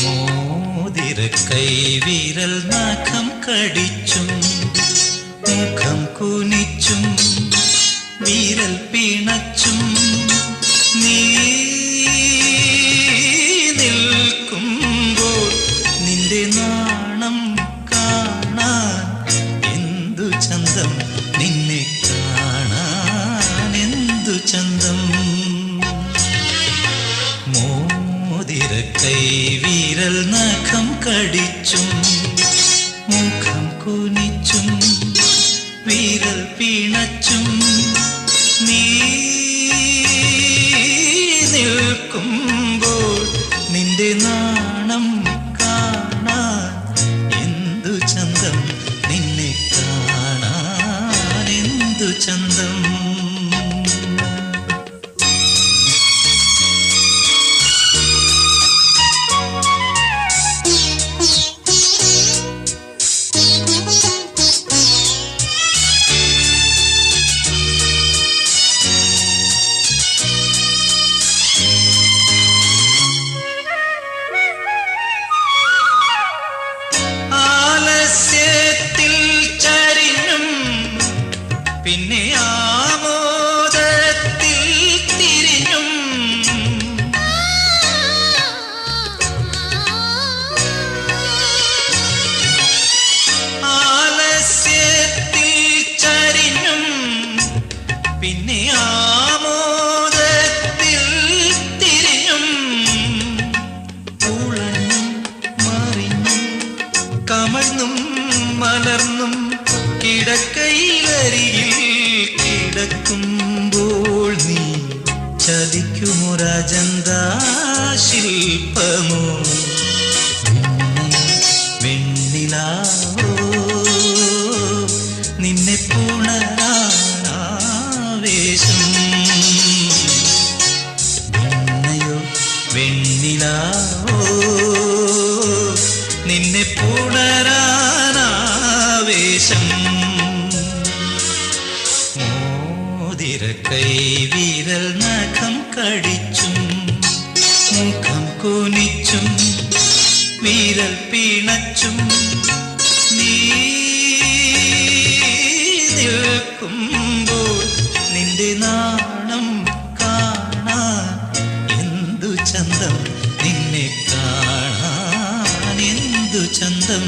മോതിര കൈവിരൽ നഖം കടിച്ചും മുഖം കുനിച്ചും വിരൽ പിണച്ചും നീ നിൽക്കുമ്പോൾ നിന്റെ നാണം കാണാൻ എന്തു ചന്തം? നിന്നെ കാണാൻ എന്തു ചന്തം? കടിച്ചും മുഖം കുനിച്ചും വിരൽ പിണച്ചും നീ നിൽക്കുമ്പോൾ നിന്റെ നാണം കാണാൻ എന്തു ചന്തം നിന്നെ കാണാൻ എന്തു ചന്തം? കിടക്കയിലരികിൽ കിടക്കുമ്പോൾ നീ ചതിക്കുമോ രാജന്താ ശില്പമോ? വെണ്ണിലാവോ? നിന്നെ പുണരാവേശം വെണ്ണയോ വെണ്ണിലാവോ? നിന്നെ മോതിര കൈവിരൽ നഖം കടിച്ചും മുഖം കുനിച്ചും വിരൽ പിണച്ചും നീ നിന്റെ നാണം കാണാൻ എന്തു ചന്തം? നിന്നെ കാണാൻ എന്തു ചന്തം?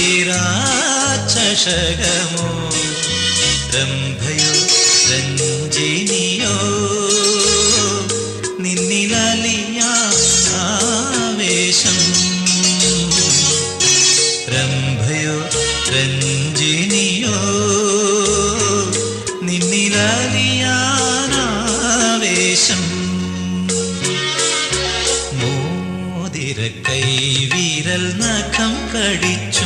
മതിരാ ചഷകമോ രംഭയോ രഞ്ജിനിയോ? നിന്നിലലിയാവേശം രംഭയോ രഞ്ജിനിയോ? നിന്നിലലിയാനാവേശം. മോതിര കൈവിരൽ നഖം കടിച്ചും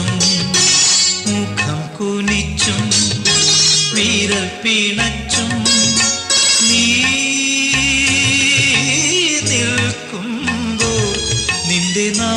പിണച്ചും നീ നിൽക്കുമ്പോൾ നിന്റെ നാണം